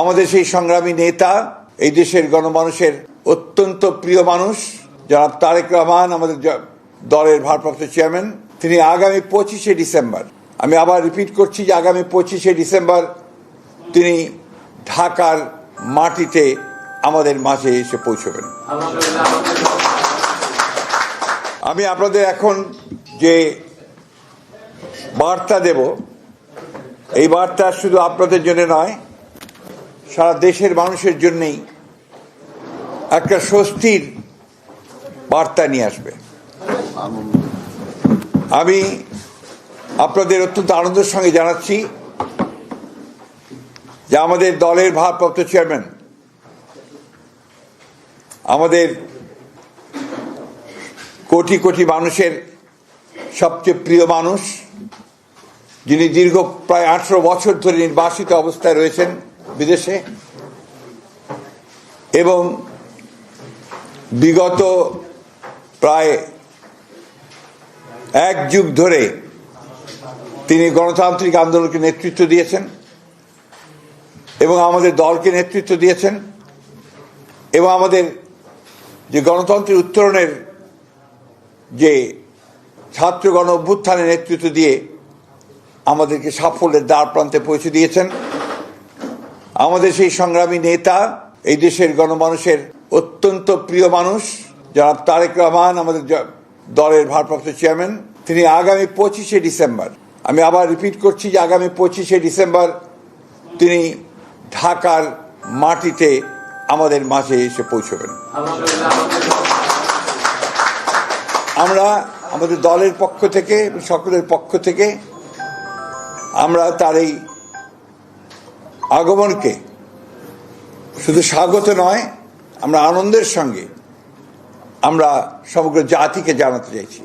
আমাদের সেই সংগ্রামী নেতা, এই দেশের গণমানুষের অত্যন্ত প্রিয় মানুষ যারা তারেক রহমান, আমাদের দলের ভারপ্রাপ্ত চেয়ারম্যান, তিনি আগামী পঁচিশে ডিসেম্বর, আমি আবার রিপিট করছি যে আগামী পঁচিশে ডিসেম্বর তিনি ঢাকার মাটিতে আমাদের মাঝে এসে পৌঁছবেন। আমি আপনাদের এখন যে বার্তা দেব, এই বার্তা শুধু আপনাদের জন্য নয় সারা দেশের মানুষের জন্যই একটা স্বস্তির বার্তা নিয়ে আসবে। আমি আপনাদের অত্যন্ত আনন্দের সঙ্গে জানাচ্ছি যে আমাদের দলের ভারপ্রাপ্ত চেয়ারম্যান, আমাদের কোটি কোটি মানুষের সবচেয়ে প্রিয় মানুষ, যিনি দীর্ঘ প্রায় আঠারো বছর ধরে নির্বাসিত অবস্থায় রয়েছেন বিদেশে। এবং বিগত প্রায় এক যুগ ধরে তিনি গণতান্ত্রিক আন্দোলনকে নেতৃত্ব দিয়েছেন এবং আমাদের দলকে নেতৃত্ব দিয়েছেন এবং আমাদের যে গণতন্ত্রের উত্তরণের যে ছাত্র গণ অভ্যুত্থানের নেতৃত্ব দিয়ে আমাদেরকে সাফল্যের দ্বার প্রান্তে পৌঁছে দিয়েছেন। আমাদের সেই সংগ্রামী নেতা, এই দেশের গণমানুষের অত্যন্ত প্রিয় মানুষ যারা তারেক রহমান, আমাদের দলের ভারপ্রাপ্ত চেয়ারম্যান, তিনি আগামী পঁচিশে ডিসেম্বর, আমি আবার রিপিট করছি যে আগামী পঁচিশে ডিসেম্বর তিনি ঢাকার মাটিতে আমাদের মাঝে এসে পৌঁছবেন। আমরা আমাদের দলের পক্ষ থেকে, সকলের পক্ষ থেকে আমরা তার এই আগমনকে। শুধু স্বাগত নয় আমরা আনন্দের সঙ্গে আমরা সমগ্র জাতিকে জানাতে চাইছি।